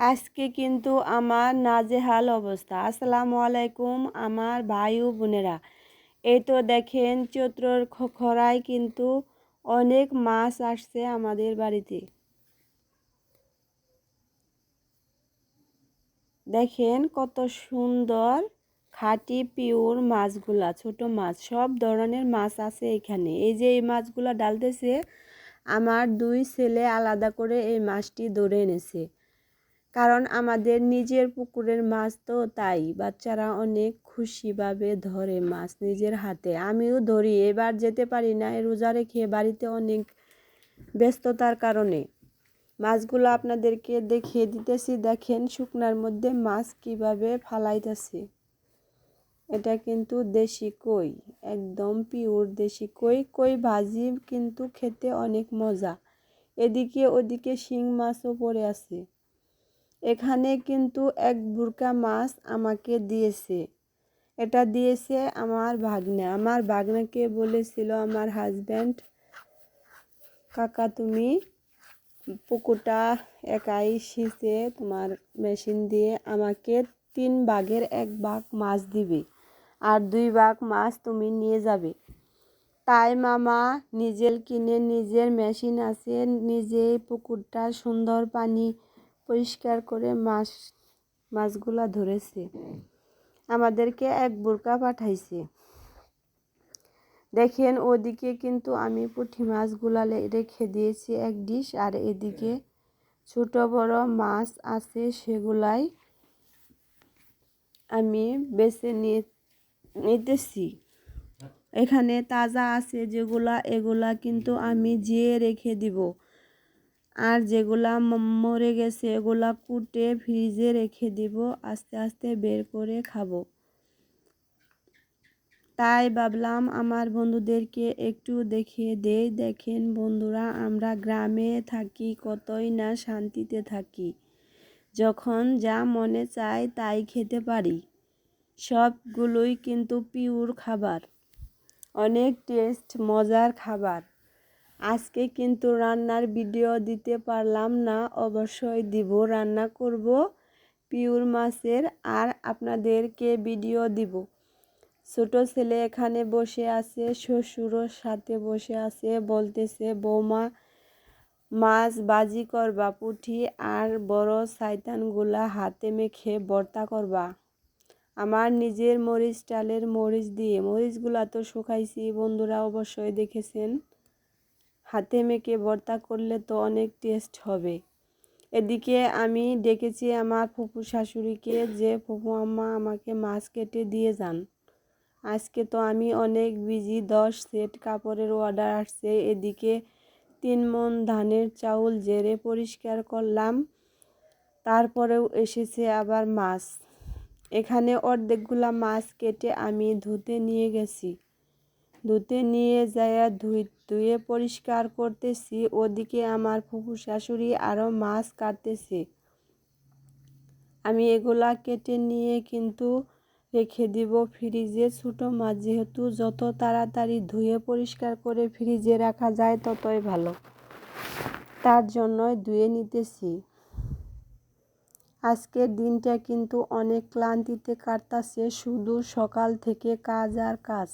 আজকে কিন্তু আমার নাজেহাল অবস্থা। আসসালামু আলাইকুম আমার ভাই ও বোনেরা। এই তো দেখেন চৈত্রর খরায় কিন্তু অনেক মাছ আসছে আমাদের বাড়িতে। দেখেন কত সুন্দর খাঁটি পিওর মাছগুলা, ছোট মাছ, সব ধরনের মাছ আছে এখানে। এই যে এই মাছগুলা ডালতেছে, আমার দুই ছেলে আলাদা করে এই মাছটি ধরে এনেছে। কারণ আমাদের নিজের পুকুরের মাছ তো তাই, বাচ্চারা অনেক খুশিভাবে ধরে মাছ নিজের হাতে। আমিও ধরি, এবার যেতে পারি না রোজা রেখে বাড়িতে অনেক ব্যস্ততার কারণে। মাছগুলো আপনাদেরকে দেখিয়ে দিতেছি, দেখেন শুকনার মধ্যে মাছ কীভাবে ফালাইতেছি। এটা কিন্তু দেশি কই, একদম পিওর দেশি কই। কই ভাজি কিন্তু খেতে অনেক মজা। এদিকে ওদিকে শিং মাছও পড়ে আছে। এখানে কিন্তু এক বুরকা মাছ আমাকে দিয়েছে। এটা দিয়েছে আমার ভাগ্নে। আমার ভাগ্নাকে বলেছিল, আমার হাজব্যান্ড কাকা তুমি পুকুরটা একাই সিঁচে তোমার মেশিন দিয়ে আমাকে তিন ভাগের এক ভাগ মাছ দিবে আর দুই ভাগ মাছ তুমি নিয়ে যাবে। তাই মামা নিজের কিনে নিজের মেশিন আছে, নিজেই পুকুরটা সুন্দর পানি পরিষ্কার করে মাছ, মাছগুলা ধরেছে। আমাদেরকে এক বোরকা পাঠাইছে। দেখেন, ওদিকে কিন্তু আমি পুঁটি মাছগুলা রেখে দিয়েছি এক ডিশ, আর এদিকে ছোট বড় মাছ আছে সেগুলাই আমি বেছে নিতেছি। এখানে তাজা আছে যেগুলা, এগুলা কিন্তু আমি জিয়ে রেখে দিব। আর যেগুলা মরে গেছে এগুলা কুটে ফ্রিজে রেখে দিব, আস্তে আস্তে বের করে খাব। তাই ভাবলাম আমার বন্ধুদেরকে একটু দেখিয়ে দেই। দেখেন বন্ধুরা, আমরা গ্রামে থাকি, কতই না শান্তিতে থাকি। যখন যা মনে চায় তাই খেতে পারি। সবগুলোই কিন্তু পিওর খাবার। অনেক টেস্ট, মজার খাবার। আজকে কিন্তু রান্নার ভিডিও দিতে পারলাম না, অবশ্যই দিব, রান্না করব পিওর মাছের আর আপনাদেরকে ভিডিও দিব। ছোট ছেলে এখানে বসে আছে, শ্বশুরও সাথে বসে আছে, বলতেছে, বৌমা, মাছ বাজি করবা, পুঠি আর বড় সাইতানগুলা হাতে মেখে ভর্তা করবা। আমার নিজের মরিচ ডালের মরিচ দিয়ে। মরিচগুলা তো শুকাইছি, বন্ধুরা অবশ্যই দেখেছেন। হাতে মেখে ভর্তা করলে তো অনেক টেস্ট হবে। এদিকে আমি ডেকেছি আমার ফুপু শাশুড়িকে যে ফুপু আম্মা, আমাকে মাছ কেটে দিয়ে যান। আজকে তো আমি অনেক বিজি দশ সেট কাপড়ের অর্ডার আসছে। এদিকে তিন মন ধানের চাউল জেরে পরিষ্কার করলাম, তারপরেও এসেছে আবার মাছ। এখানে অর্ধেকগুলা মাছ কেটে আমি ধুতে নিয়ে গেছি। ধুতে নিয়ে যাইয়া ধুই, ধুয়ে পরিষ্কার করতেছি। ওদিকে আমার ফুফু শাশুড়ি আরও মাছ কাটতেছে। আমি এগুলা কেটে নিয়ে কিন্তু রেখে দিব ফ্রিজে। ছোটো মাছ যেহেতু যত তাড়াতাড়ি ধুয়ে পরিষ্কার করে ফ্রিজে রাখা যায় ততই ভালো। তার জন্যই ধুয়ে নিতেছি। আজকের দিনটা কিন্তু অনেক ক্লান্তিতে কাটতাছে, শুধু সকাল থেকে কাজ আর কাজ।